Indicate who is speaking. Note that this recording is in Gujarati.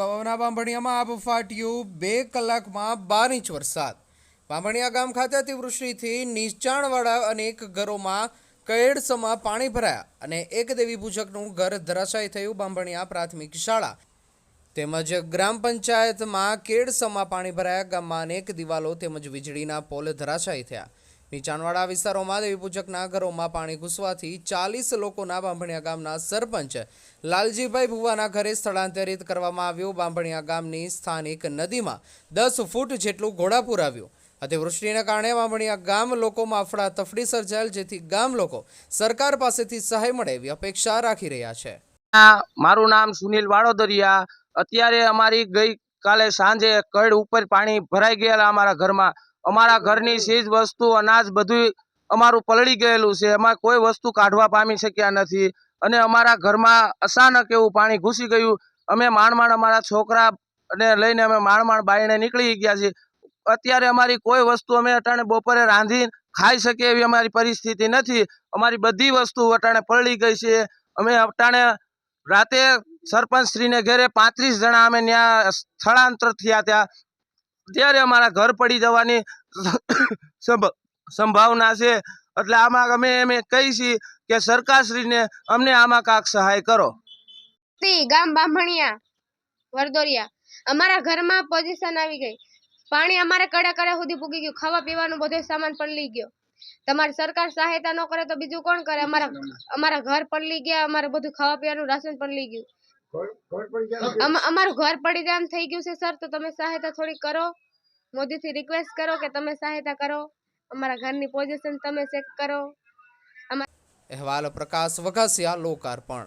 Speaker 1: તાલુકાના બાંભણિયામાં આબ ફાટ્યું, બે કલાકમાં બાર ઇંચ વરસાદ. બાંભણિયા ગામ ખાતે અતિવૃષ્ટિથી નીચાણવાળા અનેક ઘરોમાં કેડસમાં પાણી ભરાયા અને એક દેવી પૂજકનું ઘર ધરાશાયી થયું બાંભણિયા પ્રાથમિક શાળા. તેમજ ગ્રામ પંચાયતમાં કેડસમાં પાણી ભરાયા, ગામમાં અનેક દિવાલો તેમજ વીજળીના પોલ ધરાશાયી થયા. નીચાણવાળા વિસ્તારોમાં દેવીપૂજકના ઘરોમાં પાણી ઘૂસવાથી ચાલીસ લોકોના બાંભણિયા ગામના સરપંચ લાલજીભાઈ ભુવાના ઘરે સ્થળાંતરિત કરવામાં આવ્યું. બાંભણિયા ગામની સ્થાનિક નદીમાં દસ ફૂટ જેટલું ઘોડાપૂર આવ્યું અતિવૃષ્ટિને કારણે બાંભણિયા ગામ લોકોમાં અફડા તફડી સર્જાયેલ, જેથી ગામ લોકો સરકાર પાસેથી સહાય મળે એવી અપેક્ષા રાખી રહ્યા છે.
Speaker 2: મારું નામ સુનિલ વાડોદરિયા અત્યારે અમારી ગઈ કાલે સાંજે કડ ઉપર પાણી ભરાઈ ગયેલા અમારા ઘરમાં. અમારા ઘરની ચીજ વસ્તુ, અનાજ બધું અમારું પલળી ગયેલું છે. એમાં કોઈ વસ્તુ કાઢવા પામી શક્યા નથી. અને અમારા ઘરમાં અચાનક એવું પાણી ઘૂસી ગયું. અમે માંડ માંડ અમારા છોકરા ને લઈને અમે માંડ માંડ બાયણે નીકળી ગયા છીએ. અત્યારે અમારી કોઈ વસ્તુ અમે અટાણે બપોરે રાંધી ખાઈ શકીએ એવી અમારી પરિસ્થિતિ નથી. અમારી બધી વસ્તુ અટાણે પલળી ગઈ છે. અમે અટાણે રાતે સરપંચ શ્રીને ઘરે પાંત્રીસ જણા અમે ત્યાં સ્થળાંતર થયા ત્યાં. ત્યારે અમારા ઘર પડી જવાની સંભ- સંભાવના છે. એટલે આમાં અમે એમ કહી છીએ કે સરકારશ્રીને અમને આમાં કાંક સહાય કરો.
Speaker 3: ગામ બામણિયા, વરદોરિયા. અમારા ઘરમાં પોઝિશન આવી ગઈ. પાણી અમારે કડે કડે સુધી પૂગી ગયું. ખાવા પીવાનું બધો સામાન પલળી ગયો. તમારી સરકાર સહાયતા ન કરે તો બીજું કોણ કરે? અમારા અમારા ઘર પલળી ગયા, અમારે બધું ખાવા પીવાનું રાશન પલળી ગયું. અમારું ઘર પડી જામ થઈ ગયું છે સર. તો તમે સહાયતા થોડી કરો. મોદીથી રિક્વેસ્ટ કરો કે તમે સહાયતા કરો. અમારા ઘરની પોઝિશન તમે ચેક કરો.
Speaker 1: અહેવાલ પ્રકાશ વઘાસિયા લોકાર્પણ.